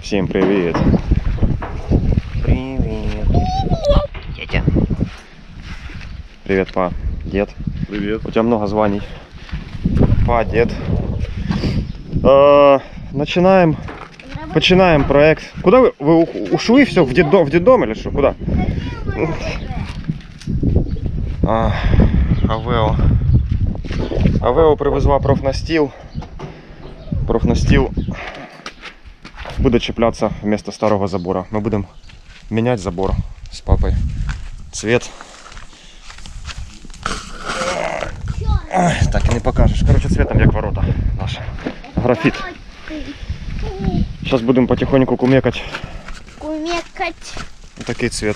Всем привет. Привет. Тетя. Привет, па. Дед. Привет. У тебя много званий. Па, дед. Э, начинаем. Починаем проект. Куда вы? Вы ушли все в детдом, в детдом или что? Куда? А, Авео. Авео привезла профнастил. Профнастил буде чіпляться вместо старого забора. Ми будемо міняти забор з папою. Цвет. Ой, так і не покажеш. Короче, цветом як ворота наші. Графіт. Зараз будемо потихоньку кумекати. Кумекать. Такий цвет.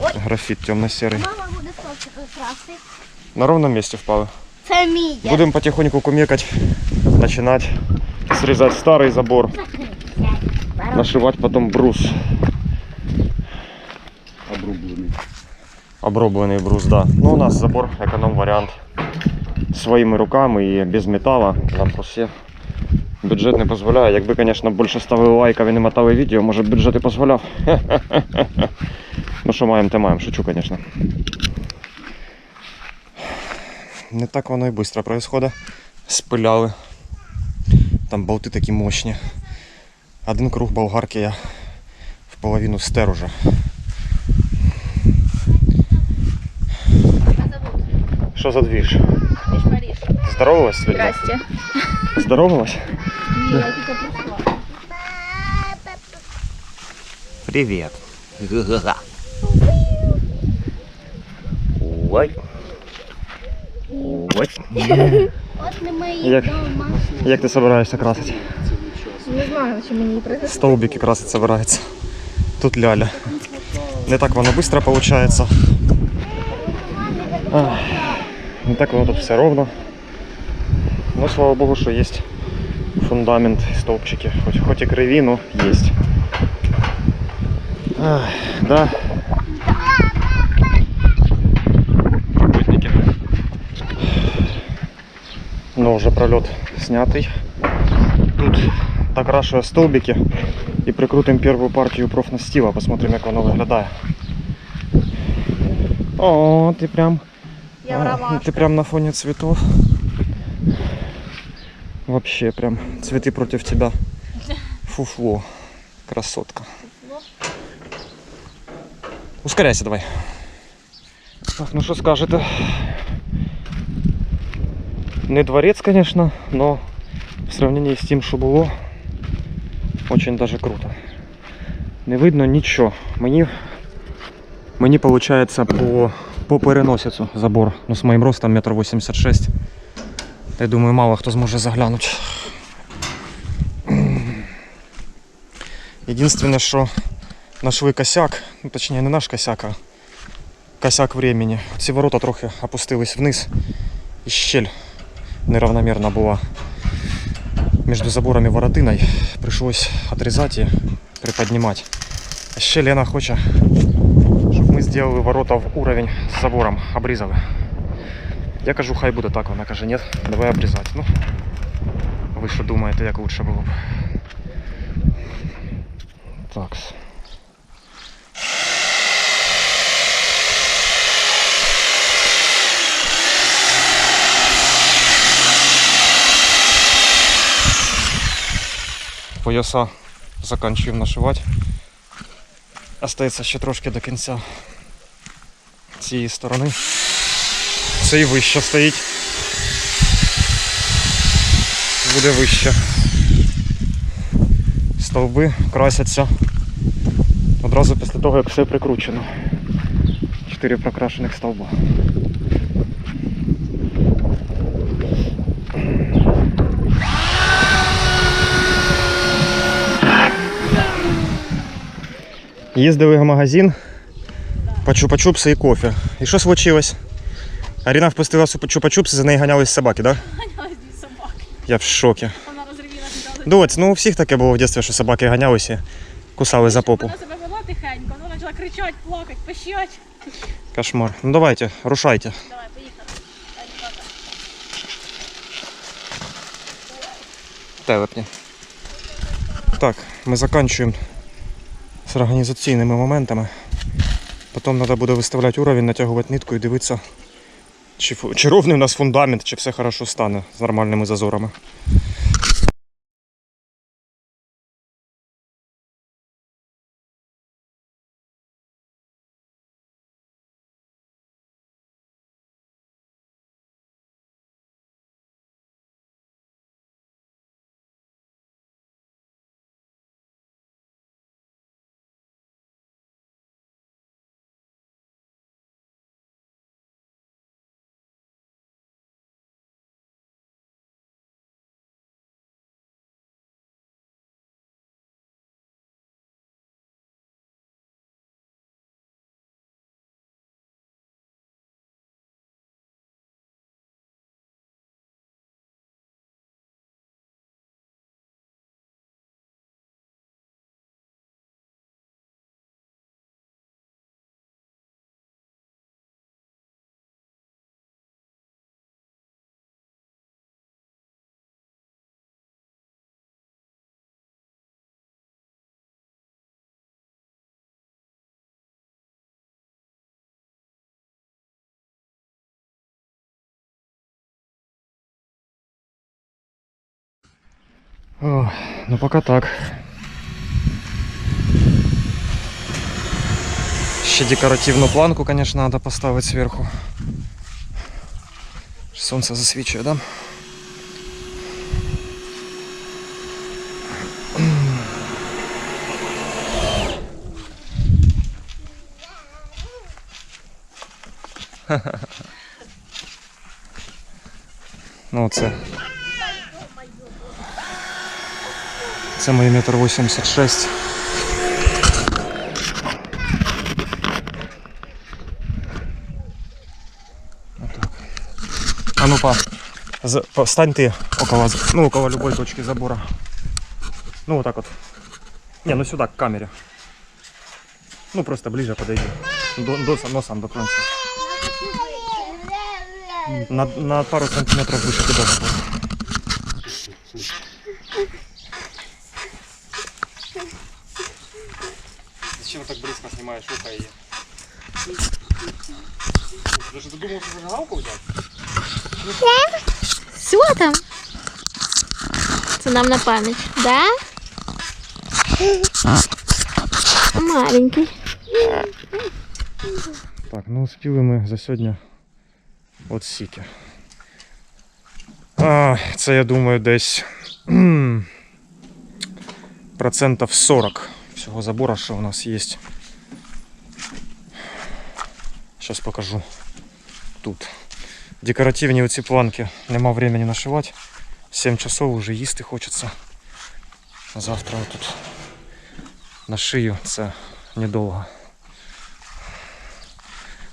Ой. Графіт темно-серий. Мама буде стопчик красти. На ровному місці впали. Це мій дід. Будемо потихоньку кумекати, починати срізати старий забор, Нашивати потім брус. Обрубленный. Оброблений брус, да. Ну, у нас забор економ варіант. Своїми руками і без металу. Нам все бюджет не дозволяє. Якби, звісно, більше ставили лайків і не мотали відео, може бюджет і дозволяв. Ну що маємо, те маємо. Шучу, звісно. Не так воно і швидко відбувається. Спиляли. Там болти такі мощні. Один круг болгарки я в половину стер уже. Що за двіж? Здоровалась сьогодні? Здрасте. Здоровалась? Я тільки прийшла. Привет. Ой. Ой. От не мої Як? дома. Як ти собираєшся красити? Не знаю, чи мені прийде. Столбики красить собирається. Тут ляля. Не так воно швидко виходить. Не так воно тут все ровно. Ну, слава богу, що є фундамент стовпчики. Хоч, хоч і криві, но є. Ах, да. Работники. Ну, уже пролет снятый. Тут докрашиваю столбики и прикрутим первую партию профнастила. Посмотрим, як воно виглядає. О, ти прям, Я а, ти прям на фоне цветов. Вообще прям цветы против тебя. Фуфло. Красотка. Ускоряйся давай. Так, ну що скажете? Не дворец, конечно, но в сравнении з тим, що було, очень даже круто. Не видно нічого. Мені, мені виходить по, по переносицю забор. Ну, з моїм ростом 1,86 м. Я думаю, мало хто зможе заглянути. Єдине, що нашли косяк, ну точніше не наш косяк, а косяк времени. Ці ворота трохи опустились вниз і щель неравномерна була Между забором и воротиной. Пришлось отрезать и приподнимать. А ще Лена хочет, чтобы мы сделали ворота в уровень с забором, обрезали. Я кажу, хай буде так. Вона каже, нет, давай обрезать. Ну, ви що думаєте, як лучше було б? Так. Пояса заканчиваем нашивати. Остається ще трошки до кінця цієї сторони. Це і вище стоїть. Буде вище. Стовби красяться одразу після того, як все прикручено. Чотири прокрашених стовба. Їздили в магазин по чупа-чупси і кофе. І що случилось? Аріна впустила чупа-чупси, за нею ганялись собаки, так? Да? Ганялась дві собаки. Я в шокі. Вона розривілася. Доць, ну у всіх таке було в дитинстві, що собаки ганялися, кусали за попу. Вона себе вела тихенько, вона почала кричати, плакати, пищать. Кошмар. Ну давайте, рушайте. Давай, поїхали. Телепні. Так, ми заканчуємо з організаційними моментами. Потім треба буде виставляти уровень, натягувати нитку і дивитися, чи, чи ровний у нас фундамент, чи все хорошо стане з нормальними зазорами. Ну пока так. Ще декоративну планку, конечно, надо поставить сверху. Сонце засвічує, да? Ну, це. Це мої метр вісімдесят шесть. Отак. А ну па, з- па- стань ты около, з- ну, около любой точки забора. Ну, вот так вот. Не, ну сюда, к камере. Ну, просто ближе подойди. До, до, носом дотронься. На, на пару сантиметров выше тебя Зачем так близко снимаешь ухо ее? Даже задумался зажигалку взять? Що там? Це нам на пам'ять, да? Маленький. Так, ну успіли ми за сьогодні от сіки. А, це я думаю десь кхм, процентів 40 всього забора, що у нас є. Зараз покажу тут. Декоративні оці планки нема времени нашивати. 7 часов вже їсти хочеться. Завтра тут на шию це недовго.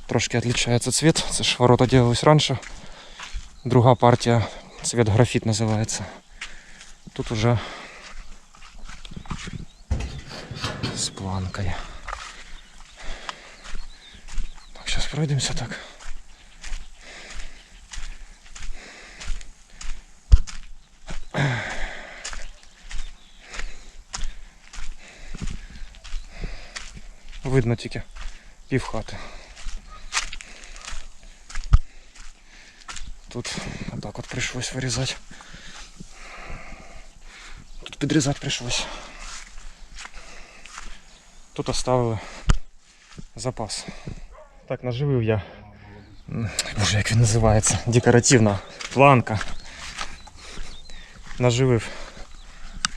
Трошки отличается цвет. Це ж ворота делались раньше. Друга партия, цвет графит называется. Тут уже с планкой. Так, сейчас пройдемся так. Видно тільки пів хати. Тут так вот пришлось вырезать. Тут подрезать пришлось. Тут оставили запас. Так, наживив я. Боже, як він називається? Декоративна планка. Наживив.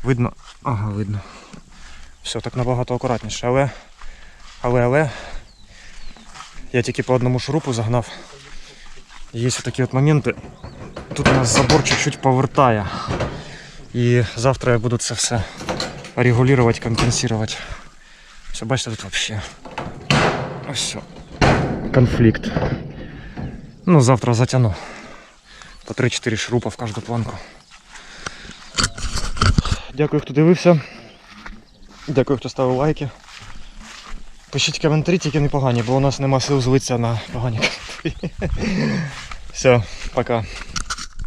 Видно. Ага, видно. Все так набагато акуратніше, але. Але, але. Я тільки по одному шурупу загнав. Є такі от моменти. Тут у нас забор чуть-чуть повертає. І завтра я буду це все регулювати, компенсувати. Все, бачите, тут взагалі. Ось все. Конфлікт. Ну, завтра затягну. По 3-4 шурупа в кожну планку. Дякую, хто дивився. Дякую, хто ставив лайки. Пишіть коментарі, тільки непогані, бо у нас нема сил злитися на погані коментарі. Все, пока.